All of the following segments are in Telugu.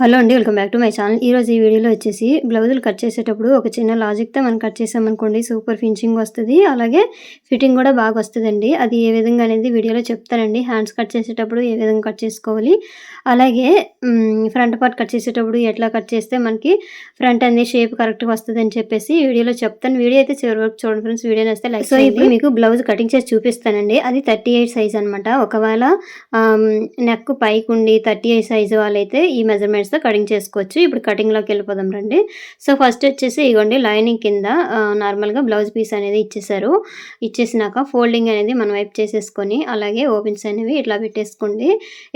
హలో అండి welcome back to my channel. ఈరోజు ఈ వీడియోలో వచ్చేసి బ్లౌజులు కట్ చేసేటప్పుడు ఒక చిన్న లాజిక్తో మనం కట్ చేసామనుకోండి సూపర్ ఫినిషింగ్ వస్తుంది. అలాగే ఫిట్టింగ్ కూడా బాగా వస్తుందండి. అది ఏ విధంగా అనేది వీడియోలో చెప్తానండి. హ్యాండ్స్ కట్ చేసేటప్పుడు ఏ విధంగా కట్ చేసుకోవాలి? అలాగే ఫ్రంట్ పార్ట్ కట్ చేసేటప్పుడు ఎట్లా కట్ చేస్తే మనకి ఫ్రంట్ అనేది షేప్ కరెక్ట్గా వస్తుంది అని చెప్పేసి వీడియోలో చెప్తాను. వీడియో అయితే చివరి వరకు చూడండి ఫ్రెండ్స్ వీడియో వస్తే లైక్ సో ఇప్పుడు మీకు బ్లౌజ్ కటింగ్ చేసి చూపిస్తానండి. అది థర్టీ ఎయిట్ సైజ్ అనమాట ఒకవేళ నెక్ పైకి ఉండి థర్టీ ఎయిట్ సైజు వాళ్ళైతే ఈ మెజర్మెంట్స్ తో కటింగ్ చేసుకోవచ్చు. ఇప్పుడు కటింగ్లోకి వెళ్ళిపోదాం రండి. సో ఫస్ట్ వచ్చేసి ఇగోండి లైనింగ్ కింద నార్మల్గా బ్లౌజ్ పీస్ అనేది ఇచ్చేసారు. ఇచ్చేసినాక ఫోల్డింగ్ అనేది మనం వైప్ చేసేసుకొని అలాగే ఓపెన్స్ అనేవి ఇట్లా పెట్టేసుకోండి.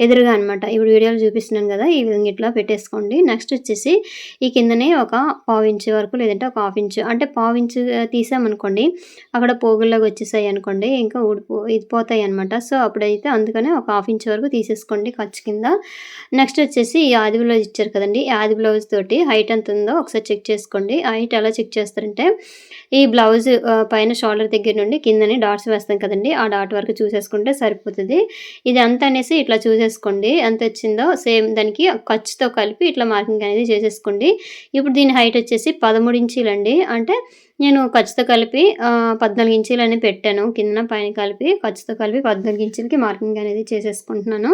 ఎదురుగా అనమాట ఇప్పుడు వీడియోలు చూపిస్తున్నాను కదా ఈ విధంగా ఇట్లా పెట్టేసుకోండి. నెక్స్ట్ వచ్చేసి ఈ కిందనే ఒక పావు ఇంచు వరకు లేదంటే ఒక హాఫ్ ఇంచు అంటే పావు ఇంచు తీసామనుకోండి అక్కడ పోగుల్లోకి వచ్చేసాయి అనుకోండి ఇంకా ఊడిపో ఇది పోతాయి అనమాట సో అప్పుడైతే అందుకనే ఒక హాఫ్ ఇంచ్ వరకు తీసేసుకోండి ఖర్చు కింద. నెక్స్ట్ వచ్చేసి ఈ ఆదిలో ఇచ్చారు కదండి. యాది బ్లౌజ్ తోటి హైట్ ఎంత ఉందో ఒకసారి చెక్ చేసుకోండి. హైట్ ఎలా చెక్ చేస్తారంటే ఈ బ్లౌజ్ పైన షోల్డర్ దగ్గర నుండి కిందని డాట్స్ వేస్తాం కదండి. ఆ డాట్ వరకు చూసేసుకుంటే సరిపోతుంది. ఇది అంత అనేసి ఇట్లా చూసేసుకోండి. ఎంత వచ్చిందో సేమ్ దానికి ఖర్చుతో కలిపి ఇట్లా మార్కింగ్ అనేది చేసేసుకోండి. ఇప్పుడు దీని హైట్ వచ్చేసి పదమూడు ఇంచీలండి. అంటే నేను ఖర్చుతో కలిపి పద్నాలుగు ఇంచీలు అనేది పెట్టాను. కింద పైన కలిపి ఖర్చుతో కలిపి పద్నాలుగు ఇంచీలకి మార్కింగ్ అనేది చేసేసుకుంటున్నాను.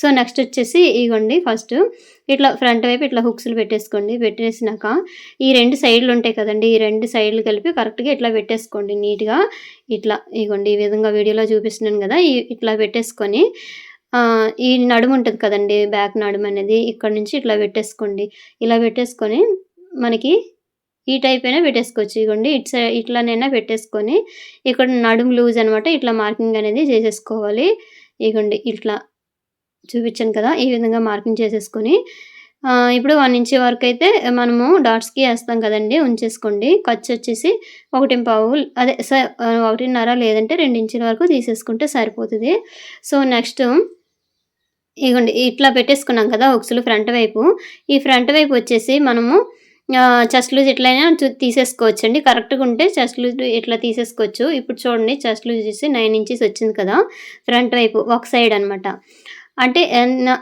సో నెక్స్ట్ వచ్చేసి ఇగోండి ఫస్ట్ ఇట్లా ఫ్రంట్ వైపు ఇట్లా హుక్స్లు పెట్టేసుకోండి. పెట్టేసినాక ఈ రెండు సైడ్లు ఉంటాయి కదండి ఈ రెండు సైడ్లు కలిపి కరెక్ట్గా ఇట్లా పెట్టేసుకోండి నీట్గా. ఇట్లా ఇగోండి ఈ విధంగా వీడియోలో చూపిస్తున్నాను కదా ఇట్లా పెట్టేసుకొని ఈ నడుము ఉంటుంది కదండి బ్యాక్ నడుము అనేది ఇక్కడ నుంచి ఇట్లా పెట్టేసుకోండి. ఇలా పెట్టేసుకొని మనకి ఈ టైప్ అయినా పెట్టేసుకోవచ్చు. ఇగోండి ఇట్స్ ఇట్లానైనా పెట్టేసుకొని ఇక్కడ నడుము లూజ్ అనమాట ఇట్లా మార్కింగ్ అనేది చేసేసుకోవాలి. ఇగోండి ఇట్లా చూపించాను కదా ఈ విధంగా మార్కింగ్ చేసేసుకొని. ఇప్పుడు వన్ ఇంచ్ వరకు అయితే మనము డాట్స్కి వేస్తాం కదండి ఉంచేసుకోండి. ఖర్చు వచ్చేసి ఒకటి పావు అదే స ఒకటిన్నర లేదంటే రెండు ఇంచుల వరకు తీసేసుకుంటే సరిపోతుంది. సో నెక్స్ట్ ఇగోండి ఇట్లా పెట్టేసుకున్నాం కదా ఒక్సులు ఫ్రంట్ వైపు. ఈ ఫ్రంట్ వైపు వచ్చేసి మనము చెస్ట్ లూజ్ ఎట్లయినా తీసేసుకోవచ్చు అండి కరెక్ట్గా ఉంటే చెస్ట్ లూజ్ ఇట్లా తీసేసుకోవచ్చు? ఇప్పుడు చూడండి చెస్ట్ లూజ్ వచ్చేసి నైన్ ఇంచెస్ వచ్చింది కదా ఫ్రంట్ వైపు ఒక సైడ్ అనమాట అంటే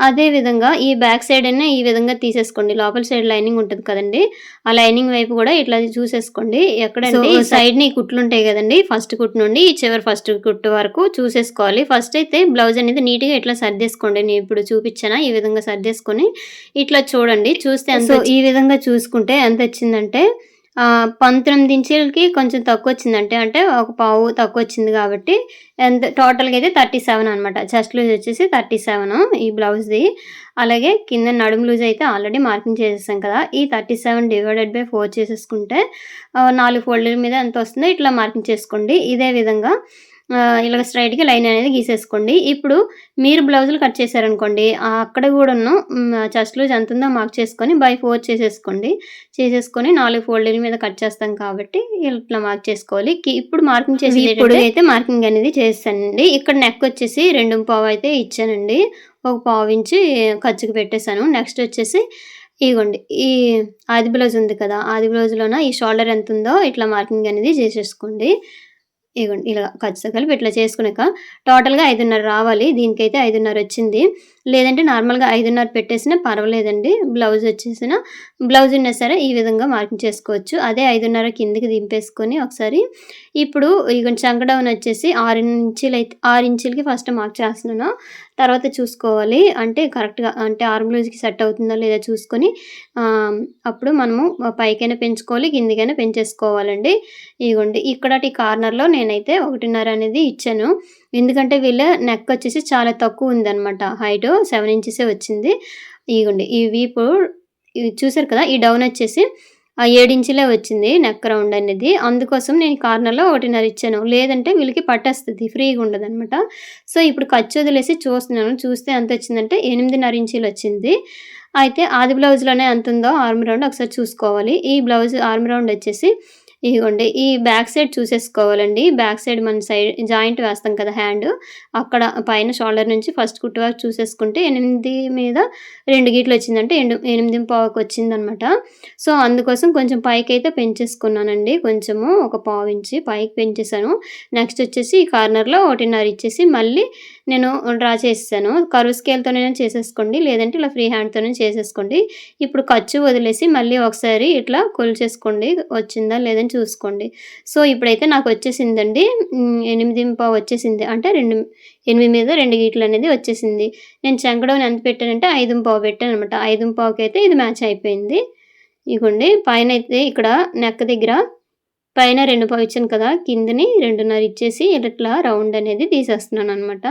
అదే విధంగా ఈ బ్యాక్ సైడ్ అయినా ఈ విధంగా తీసేసుకోండి. లోపల సైడ్ లైనింగ్ ఉంటుంది కదండి. ఆ లైనింగ్ వైపు కూడా ఇట్లా చూసేసుకోండి. ఎక్కడంటే ఈ సైడ్ని కుట్లు ఉంటాయి కదండి. ఫస్ట్ కుట్టు నుండి ఈ చివరి ఫస్ట్ కుట్టు వరకు చూసేసుకోవాలి. ఫస్ట్ అయితే బ్లౌజ్ అనేది నీట్గా ఇట్లా సర్దేసుకోండి. నేను ఇప్పుడు చూపించాను? ఈ విధంగా సర్దేసుకొని ఇట్లా చూడండి. చూస్తే సో ఈ విధంగా చూసుకుంటే ఎంత వచ్చిందంటే పంతొమ్మిది ఇంచులకి కొంచెం తక్కువ వచ్చిందంటే అంటే ఒక పావు తక్కువ వచ్చింది కాబట్టి ఎంత టోటల్గా అయితే థర్టీ సెవెన్ అనమాట చెస్ట్ లూజ్ వచ్చేసి థర్టీ సెవెన్ ఈ బ్లౌజ్ది. అలాగే కింద నడుము లూజ్ అయితే ఆల్రెడీ మార్కింగ్ చేసేసాం కదా. ఈ thirty seven divided by four చేసేసుకుంటే నాలుగు ఫోల్డర్ మీద ఎంత వస్తుందో ఇట్లా మార్కింగ్ చేసుకోండి. ఇదే విధంగా ఇలా స్ట్రైట్గా లైన్ అనేది గీసేసుకోండి. ఇప్పుడు మీరు బ్లౌజులు కట్ చేశారనుకోండి అక్కడ కూడా చెస్ట్ లూజ్ ఎంత ఉందో మార్క్ చేసుకొని బై ఫోర్ చేసేసుకోండి. చేసేసుకొని నాలుగు ఫోల్డింగ్ మీద కట్ చేస్తాం కాబట్టి ఇట్లా మార్క్ చేసుకోవాలి. ఇప్పుడు మార్కింగ్ చేసి ఇప్పుడు అయితే మార్కింగ్ అనేది చేస్తానండి. ఇక్కడ నెక్ వచ్చేసి రెండు పావు అయితే ఇచ్చానండి. ఒక పావు ఇంచి ఖర్చుకు పెట్టేశాను. నెక్స్ట్ వచ్చేసి ఇగోండి ఈ ఆది బ్లౌజ్ ఉంది కదా ఆది బ్లౌజ్లోన ఈ షోల్డర్ ఎంత ఉందో ఇట్లా మార్కింగ్ అనేది చేసేసుకోండి. ఇగోండి ఇలా ఖచ్చితంగా కలిపి ఇట్లా చేసుకున్నాక టోటల్గా ఐదున్నర రావాలి. దీనికైతే ఐదున్నర వచ్చింది. లేదంటే నార్మల్గా ఐదున్నర పెట్టేసినా పర్వాలేదండి. బ్లౌజ్ వచ్చేసిన బ్లౌజ్ ఉన్నా సరే ఈ విధంగా మార్కింగ్ చేసుకోవచ్చు. అదే ఐదున్నర కిందికి దింపేసుకొని ఒకసారి ఇప్పుడు ఇక చంకడౌన్ వచ్చేసి ఆరు ఇంచులు అయితే ఆరు ఇంచులకి ఫస్ట్ మార్క్ చేస్తున్నాను. తర్వాత చూసుకోవాలి. అంటే కరెక్ట్గా అంటే ఆర్మ్ బ్లౌజ్కి సెట్ అవుతుందో లేదో చూసుకొని అప్పుడు మనము పైకైనా పెంచుకోవాలి కిందికైనా పెంచేసుకోవాలండి. ఇదిగోండి ఇక్కడ ఈ కార్నర్లో నేనైతే ఒకటిన్నర అనేది ఇచ్చాను. ఎందుకంటే వీళ్ళ నెక్ వచ్చేసి చాలా తక్కువ ఉందన్నమాట. హైట్ సెవెన్ ఇంచెసే వచ్చింది. ఇదిగోండి ఈ వీపు చూసారు కదా? ఈ డౌన్ వచ్చేసి ఏడించులే వచ్చింది నెక్ రౌండ్ అనేది. అందుకోసం నేను కార్నర్లో ఒకటిన్నర ఇచ్చాను. లేదంటే వీళ్ళకి పట్టేస్తుంది ఫ్రీగా ఉండదు అనమాట సో ఇప్పుడు ఖర్చు వదిలేసి చూస్తున్నాను. చూస్తే ఎంత వచ్చిందంటే ఎనిమిదిన్నర ఇంచులు వచ్చింది. అయితే ఆది బ్లౌజ్లోనే ఎంత ఉందో ఆర్మ్ రౌండ్ ఒకసారి చూసుకోవాలి. ఈ బ్లౌజ్ ఆర్మ్ రౌండ్ వచ్చేసి ఇదిగోండి ఈ బ్యాక్ సైడ్ చూసేసుకోవాలండి. బ్యాక్ సైడ్ మన సైడ్ జాయింట్ వేస్తాం కదా హ్యాండ్. అక్కడ పైన షోల్డర్ నుంచి ఫస్ట్ కుట్టు వరకు చూసేసుకుంటే ఎనిమిది మీద రెండు గీట్లు వచ్చిందంటే ఎనిమిది పావుకి వచ్చిందనమాట. సో అందుకోసం కొంచెం పైకి అయితే పెంచేసుకున్నానండి. కొంచెము ఒక పావు ఇంచి పైకి పెంచేసాను నెక్స్ట్ వచ్చేసి ఈ కార్నర్లో ఒకటిన్నర ఇచ్చేసి మళ్ళీ నేను డ్రా చేసేసాను. కరువు స్కేల్తోనే చేసేసుకోండి. లేదంటే ఇలా ఫ్రీ హ్యాండ్తోనే చేసేసుకోండి. ఇప్పుడు ఖర్చు వదిలేసి మళ్ళీ ఒకసారి ఇట్లా కొలిచేసుకోండి. వచ్చిందా లేదని చూసుకోండి. సో ఇప్పుడైతే నాకు వచ్చేసిందండి. ఎనిమిది పావు వచ్చేసింది. అంటే రెండు ఎనిమిది మీద రెండు గీట్లు అనేది వచ్చేసింది. నేను చెంగడం ఎంత పెట్టానంటే ఐదు పావు పెట్టాను అనమాట ఐదు పావుకి అయితే ఇది మ్యాచ్ అయిపోయింది. ఇగోండి పైన అయితే ఇక్కడ నెక్క దగ్గర పైన రెండు పావు ఇచ్చాను కదా. కిందని రెండున్నర ఇచ్చేసి ఇట్లా రౌండ్ అనేది తీసేస్తున్నాను అనమాట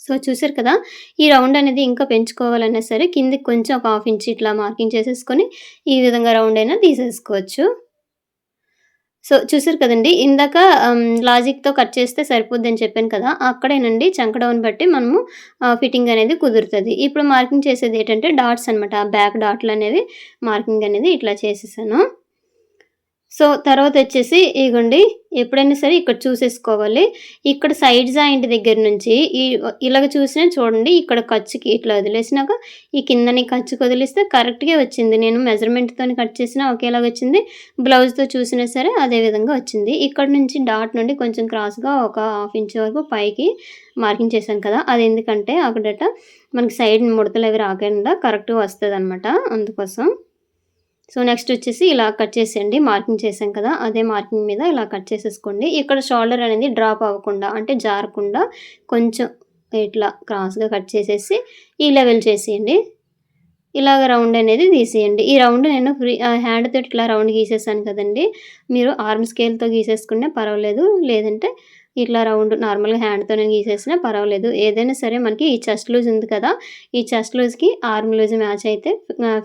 సో చూసారు కదా ఈ రౌండ్ అనేది ఇంకా పెంచుకోవాలన్నా సరే కిందికి కొంచెం ఒక హాఫ్ ఇంచ్ ఇట్లా మార్కింగ్ చేసేసుకొని ఈ విధంగా రౌండ్ అయినా తీసేసుకోవచ్చు. సో చూసారు కదండి ఇందాక లాజిక్తో కట్ చేస్తే సరిపోద్దని చెప్పాను కదా అక్కడేనండి చంకడౌన్ బట్టి మనము ఫిట్టింగ్ అనేది కుదురుతుంది. ఇప్పుడు మార్కింగ్ చేసేది ఏంటంటే డాట్స్ అనమాట బ్యాక్ డాట్లు అనేది మార్కింగ్ అనేది ఇట్లా చేసేసాను. సో తర్వాత వచ్చేసి ఇగోండి ఎప్పుడైనా సరే ఇక్కడ చూసేసుకోవాలి. ఇక్కడ సైడ్ జాయింట్ దగ్గర నుంచి ఈ ఇలాగ చూసినా చూడండి ఇక్కడ ఖర్చుకి ఇట్లా వదిలేసినాక ఈ కిందని ఖర్చుకి వదిలిస్తే కరెక్ట్గా వచ్చింది. నేను మెజర్మెంట్తో కట్ చేసినా ఒకేలాగా వచ్చింది. బ్లౌజ్తో చూసినా సరే అదే విధంగా వచ్చింది. ఇక్కడ నుంచి డాట్ నుండి కొంచెం క్రాస్గా ఒక హాఫ్ ఇంచ్ వరకు పైకి మార్కింగ్ చేశాను కదా అది ఎందుకంటే అక్కడట మనకి సైడ్ ముడతలు అవి రాకుండా కరెక్ట్గా వస్తుంది అనమాట అందుకోసం. సో నెక్స్ట్ వచ్చేసి ఇలా కట్ చేసేయండి. మార్కింగ్ చేసాం కదా అదే మార్కింగ్ మీద ఇలా కట్ చేసేసుకోండి. ఇక్కడ షోల్డర్ అనేది డ్రాప్ అవ్వకుండా అంటే జారకుండా కొంచెం ఇట్లా క్రాస్గా కట్ చేసేసి ఈ లెవెల్ చేసేయండి. ఇలాగ రౌండ్ అనేది తీసేయండి. ఈ రౌండ్ నేను ఫ్రీ హ్యాండ్తో ఇట్లా రౌండ్ గీసేసాను కదండి. మీరు ఆర్మ్ స్కేల్తో గీసేసుకునే పర్వాలేదు. లేదంటే ఇట్లా రౌండ్ నార్మల్గా హ్యాండ్తో నేను గీసేసినా పర్వాలేదు. ఏదైనా సరే మనకి ఈ చెస్ట్ లూజ్ ఉంది కదా ఈ చెస్ట్ లూజ్కి ఆర్మ్ లూజ్ మ్యాచ్ అయితే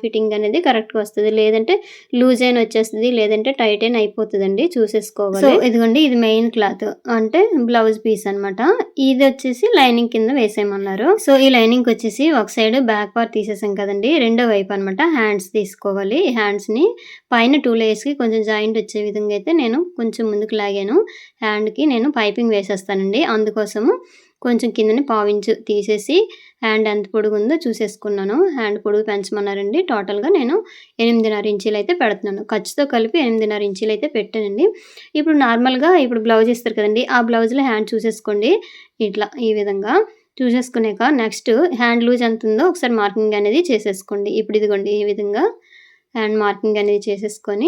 ఫిట్టింగ్ అనేది కరెక్ట్గా వస్తుంది. లేదంటే లూజ్ అయిన వచ్చేస్తుంది లేదంటే టైట్ అయిన అయిపోతుందండి చూసేసుకోవాలి. సో ఇదిగోండి ఇది మెయిన్ క్లాత్. అంటే బ్లౌజ్ పీస్ అన్నమాట. ఇది వచ్చేసి లైనింగ్ కింద వేసేయమన్నారు. సో ఈ లైనింగ్ వచ్చేసి ఒక సైడ్ బ్యాక్ పార్ట్ తీసేసాం కదండి రెండో వైపు అనమాట హ్యాండ్స్ తీసుకోవాలి. ఈ హ్యాండ్స్ని పైన టూ లేయర్స్కి కొంచెం జాయింట్ వచ్చే విధంగా అయితే నేను కొంచెం ముందుకు లాగాను. హ్యాండ్కి నేను పైపింగ్ వేసేస్తానండి. అందుకోసము కొంచెం కిందని పావించు తీసేసి హ్యాండ్ ఎంత పొడుగు ఉందో చూసేసుకున్నాను. హ్యాండ్ పొడుగు పెంచమన్నారండి. టోటల్గా నేను ఎనిమిదిన్నర ఇంచీలు అయితే పెడుతున్నాను. ఖర్చుతో కలిపి ఎనిమిదిన్నర ఇంచీలు అయితే పెట్టానండి. ఇప్పుడు నార్మల్గా ఇప్పుడు బ్లౌజ్ ఇస్తారు కదండి. ఆ బ్లౌజ్లో హ్యాండ్ చూసేసుకోండి. ఇట్లా ఈ విధంగా చూసేసుకున్నాక నెక్స్ట్ హ్యాండ్ లూజ్ ఎంత ఉందో ఒకసారి మార్కింగ్ అనేది చేసేసుకోండి. ఇప్పుడు ఇదిగోండి ఈ విధంగా హ్యాండ్ మార్కింగ్ అనేది చేసేసుకొని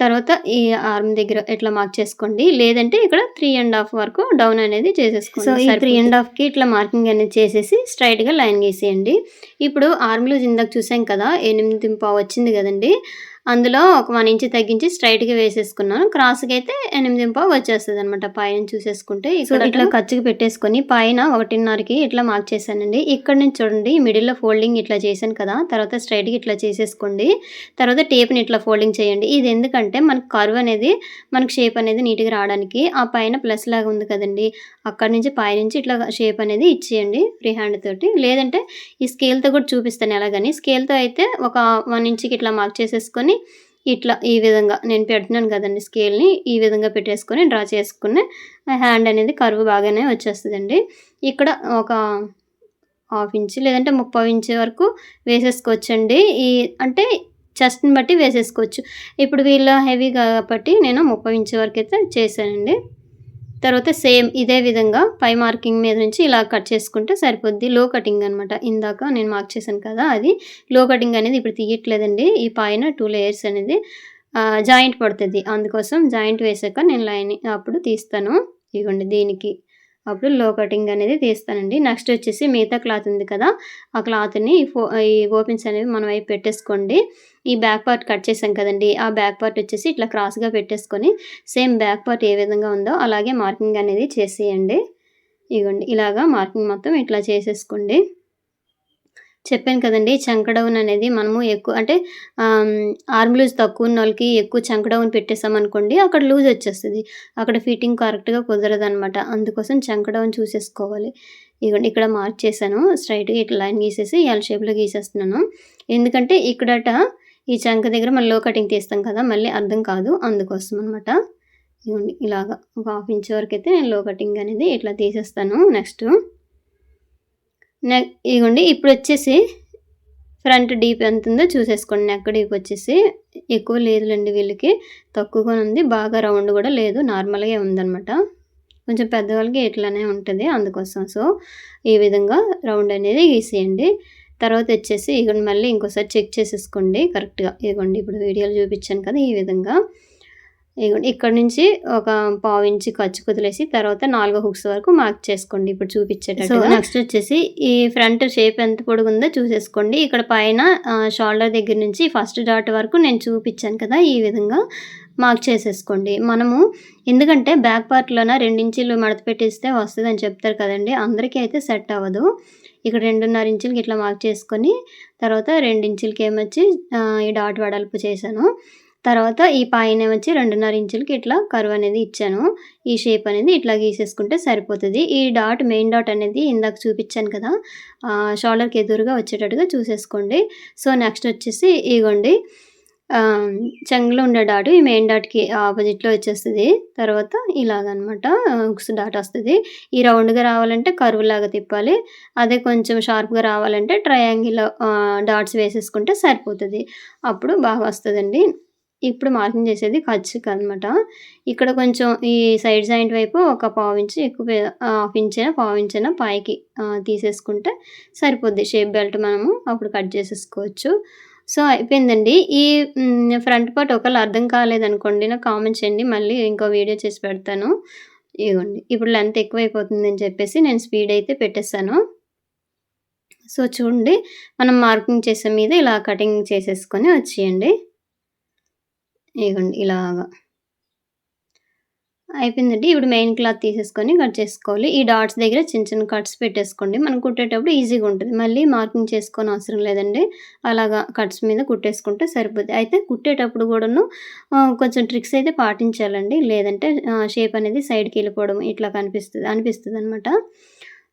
తర్వాత ఈ ఆర్మ్ దగ్గర ఇట్లా మార్క్ చేసుకోండి? లేదంటే ఇక్కడ త్రీ అండ్ హాఫ్ వరకు డౌన్ అనేది చేసేసుకోండి. సో ఈ త్రీ అండ్ హాఫ్కి ఇట్లా మార్కింగ్ అనేది చేసేసి స్ట్రైట్గా లైన్ గీసేయండి. ఇప్పుడు ఆర్మ్ ఇందాక చూసాం కదా ఎనిమిది పావు వచ్చింది కదండి. అందులో ఒక వన్ ఇంచ్ తగ్గించి స్ట్రైట్గా వేసేసుకున్నాను. క్రాస్కి అయితే ఎనిమిది పావు వచ్చేస్తుంది అనమాట పైన చూసేసుకుంటే. ఇక్కడ ఇట్లా ఖర్చుకి పెట్టేసుకొని పైన ఒకటిన్నరకి ఇట్లా మార్క్ చేశానండి. ఇక్కడ నుంచి చూడండి మిడిల్లో ఫోల్డింగ్ ఇట్లా చేశాను కదా తర్వాత స్ట్రైట్గా ఇట్లా చేసేసుకోండి. తర్వాత టేప్ని ఇట్లా ఫోల్డింగ్ చేయండి. ఇది ఎందుకంటే మనకు కర్వ్ అనేది మనకు షేప్ అనేది నీట్గా రావడానికి ఆ పైన ప్లస్ లాగా ఉంది కదండి. అక్కడ నుంచి పైనుంచి ఇట్లా షేప్ అనేది ఇచ్చేయండి ఫ్రీ హ్యాండ్ తోటి. లేదంటే ఈ స్కేల్తో కూడా చూపిస్తాను ఎలాగని. స్కేల్తో అయితే ఒక వన్ ఇంచ్కి ఇట్లా మార్క్ చేసేసుకొని ఇట్లా ఈ విధంగా నేను పెడుతున్నాను కదండి స్కేల్ని ఈ విధంగా పెట్టేసుకొని డ్రా చేసుకునే హ్యాండ్ అనేది కరువు బాగానే వచ్చేస్తుందండి. ఇక్కడ ఒక హాఫ్ ఇంచ్ లేదంటే ముప్పై ఇంచ్ వరకు వేసేసుకోవచ్చండి. ఈ అంటే చెస్ట్ని బట్టి వేసేసుకోవచ్చు. ఇప్పుడు వీళ్ళ హెవీ కాబట్టి నేను ముప్పై ఇంచ్ వరకు అయితే చేశానండి. తర్వాత సేమ్ ఇదే విధంగా పై మార్కింగ్ మీద నుంచి ఇలా కట్ చేసుకుంటే సరిపోద్ది. లో కటింగ్ అనమాట ఇందాక నేను మార్క్ చేశాను కదా అది. లో కటింగ్ అనేది ఇప్పుడు తీయట్లేదండి. ఈ పైన టూ లేయర్స్ అనేది జాయింట్ పడుతుంది. అందుకోసం జాయింట్ వేసాక నేను లైన్ అప్పుడు తీస్తాను. ఇదిగోండి దీనికి. అప్పుడు లో కటింగ్ అనేది తీస్తానండి. నెక్స్ట్ వచ్చేసి మిగతా క్లాత్ ఉంది కదా ఆ క్లాత్ని ఈ ఫో ఈ ఓపెన్స్ అనేవి మనం అవి పెట్టేసుకోండి. ఈ బ్యాక్ పార్ట్ కట్ చేసాం కదండి ఆ బ్యాక్ పార్ట్ వచ్చేసి ఇట్లా క్రాస్గా పెట్టేసుకొని సేమ్ బ్యాక్ పార్ట్ ఏ విధంగా ఉందో అలాగే మార్కింగ్ అనేది చేసేయండి. ఇగోండి ఇలాగా మార్కింగ్ మొత్తం ఇట్లా చేసేసుకోండి. చెప్పాను కదండి చంక డౌన్ అనేది మనము ఎక్కువ అంటే ఆర్మ్ లూజ్ తక్కువ ఉన్న వాళ్ళకి ఎక్కువ చంకడౌన్ పెట్టేసామనుకోండి అక్కడ లూజ్ వచ్చేస్తుంది. అక్కడ ఫిట్టింగ్ కరెక్ట్గా కుదరదు అనమాట అందుకోసం చంకడౌన్ చూసేసుకోవాలి. ఇదిగోండి ఇక్కడ మార్క్ చేశాను. స్ట్రైట్గా ఇట్లా లైన్ గీసేసి ఎల్ షేప్లో గీసేస్తున్నాను. ఎందుకంటే ఇక్కడట ఈ చంక దగ్గర మళ్ళీ లో కటింగ్ తీస్తాం కదా మళ్ళీ అర్థం కాదు. అందుకోసం అనమాట ఇవ్వండి ఇలాగా ఒక హాఫ్ ఇంచ్ వరకు అయితే నేను లో కటింగ్ అనేది ఇట్లా తీసేస్తాను. నెక్స్ట్ నెక్ ఇదిగోండి ఇప్పుడు వచ్చేసి ఫ్రంట్ డీప్ ఎంత ఉందో చూసేసుకోండి. నెక్ డీప్ వచ్చేసి ఎక్కువ లేదులేండి వీళ్ళకి. తక్కువగా ఉంది. బాగా రౌండ్ కూడా లేదు. నార్మల్గా ఉందన్నమాట. కొంచెం పెద్దవాళ్ళకి ఇట్లానే ఉంటుంది అందుకోసం. సో ఈ విధంగా రౌండ్ అనేది గీసేయండి. తర్వాత వచ్చేసి ఇగోండి మళ్ళీ ఇంకోసారి చెక్ చేసేసుకోండి. కరెక్ట్గా ఇదిగోండి ఇప్పుడు వీడియోలు చూపించాను కదా ఈ విధంగా. ఇక్కడ నుంచి ఒక పావు ఇంచి ఖర్చు కుదిలేసి తర్వాత నాలుగో హుక్స్ వరకు మార్క్ చేసుకోండి ఇప్పుడు చూపించేటట్టు నెక్స్ట్ వచ్చేసి ఈ ఫ్రంట్ షేప్ ఎంత పొడుగుందో చూసేసుకోండి. ఇక్కడ పైన షోల్డర్ దగ్గర నుంచి ఫస్ట్ డాట్ వరకు నేను చూపించాను కదా ఈ విధంగా మార్క్ చేసేసుకోండి. మనము ఎందుకంటే బ్యాక్ పార్ట్లోన రెండించీలు మడత పెట్టిస్తే వస్తుంది అని చెప్తారు కదండి అందరికీ అయితే సెట్ అవ్వదు. ఇక్కడ రెండున్నర ఇంచులకి ఇట్లా మార్క్ చేసుకొని తర్వాత రెండించులకి ఏమొచ్చి ఈ డాట్ వడల్పు చేశాను. తర్వాత ఈ పైన వచ్చి రెండున్నర ఇంచులకి ఇట్లా కరువు అనేది ఇచ్చాను. ఈ షేప్ అనేది ఇట్లా గీసేసుకుంటే సరిపోతుంది. ఈ డాట్ మెయిన్ డాట్ అనేది ఇందాక చూపించాను కదా షోల్డర్కి ఎదురుగా వచ్చేటట్టుగా చూసేసుకోండి. సో నెక్స్ట్ వచ్చేసి ఇగోండి చెంగులో ఉండే డాట్ ఈ మెయిన్ డాట్కి ఆపోజిట్లో వచ్చేస్తుంది. తర్వాత ఇలాగనమాట హుక్స్ డాట్ వస్తుంది. ఈ రౌండ్గా రావాలంటే కరువు లాగా తిప్పాలి. అదే కొంచెం షార్ప్గా రావాలంటే ట్రయాంగిల్ డాట్స్ వేసేసుకుంటే సరిపోతుంది. అప్పుడు బాగా వస్తుందండి. ఇప్పుడు మార్కింగ్ చేసేది ఖర్చుకి అనమాట ఇక్కడ కొంచెం ఈ సైడ్ జాయింట్ వైపు ఒక పావు ఇంచు ఎక్కువ హాఫ్ ఇంచైనా పావు ఇంచైనా పాయికి పైకి తీసేసుకుంటే సరిపోద్ది. షేప్ బెల్ట్ మనము అప్పుడు కట్ చేసేసుకోవచ్చు. సో అయిపోయిందండి. ఈ ఫ్రంట్ పార్ట్ ఒకవేళ అర్థం కాలేదనుకోండి నాకు కామెంట్ చేయండి. మళ్ళీ ఇంకో వీడియో చేసి పెడతాను. ఇవ్వండి ఇప్పుడు లెంత్ ఎక్కువైపోతుంది అని చెప్పేసి నేను స్పీడ్ అయితే పెట్టేస్తాను సో చూడండి. మనం మార్కింగ్ చేసే మీద ఇలా కటింగ్ చేసేసుకొని వచ్చేయండి. ఇగండి ఇలాగా. అయిపోయిందండి. ఇప్పుడు మెయిన్ క్లాత్ తీసేసుకొని కట్ చేసుకోవాలి. ఈ డాట్స్ దగ్గర చిన్న చిన్న కట్స్ పెట్టేసుకోండి. మనం కుట్టేటప్పుడు ఈజీగా ఉంటుంది. మళ్ళీ మార్కింగ్ చేసుకొని అవసరం లేదండి. అలాగా కట్స్ మీద కుట్టేసుకుంటే సరిపోతుంది అయితే కుట్టేటప్పుడు కూడాను కొంచెం ట్రిక్స్ అయితే పాటించాలండి. లేదంటే షేప్ అనేది సైడ్కి వెళ్ళిపోవడం ఇట్లా కనిపిస్తుంది అనిపిస్తుంది అనమాట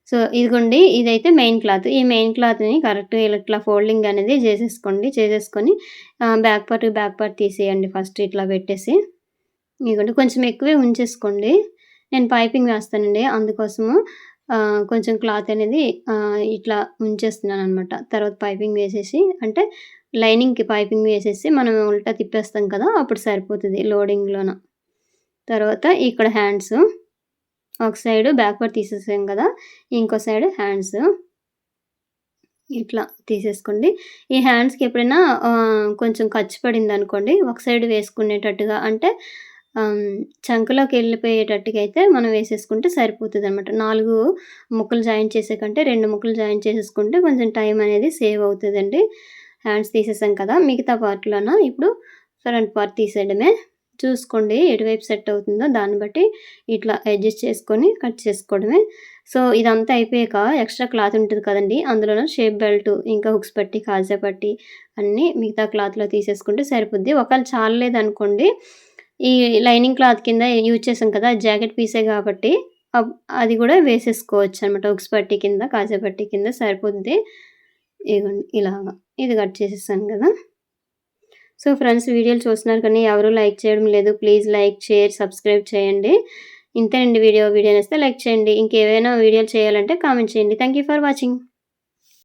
సో ఇదిగోండి ఇదైతే మెయిన్ క్లాత్ ఈ మెయిన్ క్లాత్ని కరెక్ట్ ఇట్లా ఫోల్డింగ్ అనేది చేసేసుకోండి. చేసేసుకొని బ్యాక్ పార్ట్ బ్యాక్ పార్ట్ తీసేయండి ఫస్ట్ ఇట్లా పెట్టేసి. ఇదిగోండి కొంచెం ఎక్కువే ఉంచేసుకోండి. నేను పైపింగ్ వేస్తానండి. అందుకోసము కొంచెం క్లాత్ అనేది ఇట్లా ఉంచేస్తున్నాను అనమాట తర్వాత పైపింగ్ వేసేసి అంటే లైనింగ్కి పైపింగ్ వేసేసి మనం ఉల్టా తిప్పేస్తాం కదా అప్పుడు సరిపోతుంది లోడింగ్లోన తర్వాత ఇక్కడ హ్యాండ్స్ ఒక సైడ్ బ్యాక్వర్డ్ తీసేసాం కదా ఇంకో సైడ్ హ్యాండ్స్ ఇట్లా తీసేసుకోండి. ఈ హ్యాండ్స్కి ఎప్పుడైనా కొంచెం ఖర్చు పడింది అనుకోండి ఒక సైడ్ వేసుకునేటట్టుగా అంటే చంకలోకి వెళ్ళిపోయేటట్టుగా అయితే మనం వేసేసుకుంటే సరిపోతుంది అనమాట నాలుగు ముక్కలు జాయిన్ చేసే కంటే రెండు ముక్కలు జాయిన్ చేసేసుకుంటే కొంచెం టైం అనేది సేవ్ అవుతుందండి. హ్యాండ్స్ తీసేసాం కదా మిగతా పార్ట్లోన ఇప్పుడు ఫ్రంట్ పార్ట్ తీసేయడమే. చూసుకోండి ఎటువైపు సెట్ అవుతుందో దాన్ని బట్టి ఇట్లా అడ్జస్ట్ చేసుకొని కట్ చేసుకోవడమే. సో ఇదంతా అయిపోయాక ఎక్స్ట్రా క్లాత్ ఉంటుంది కదండి అందులోనూ షేప్ బెల్ట్ ఇంకా హుక్స్ పట్టి కాజా పట్టి అన్నీ మిగతా క్లాత్లో తీసేసుకుంటే సరిపోద్ది. ఒకవేళ చాలలేదనుకోండి ఈ లైనింగ్ క్లాత్ కింద యూజ్ చేసాం కదా జాకెట్ పీసే కాబట్టి అది కూడా వేసేసుకోవచ్చు అనమాట హుక్స్ పట్టి కింద కాజా పట్టి కింద సరిపోద్ది. ఇదిగోండి ఇలాగా. ఇది కట్ చేసేసాను కదా. సో ఫ్రెండ్స్ వీడియోలు చూస్తున్నారు కానీ ఎవరు లైక్ చేయడం లేదు. ప్లీజ్ లైక్ షేర్ సబ్స్క్రైబ్ చేయండి. ఇంతేనండి వీడియో. వీడియో నేస్తే లైక్ చేయండి. ఇంకేమైనా వీడియోలు చేయాలంటే కామెంట్ చేయండి. Thank for watching.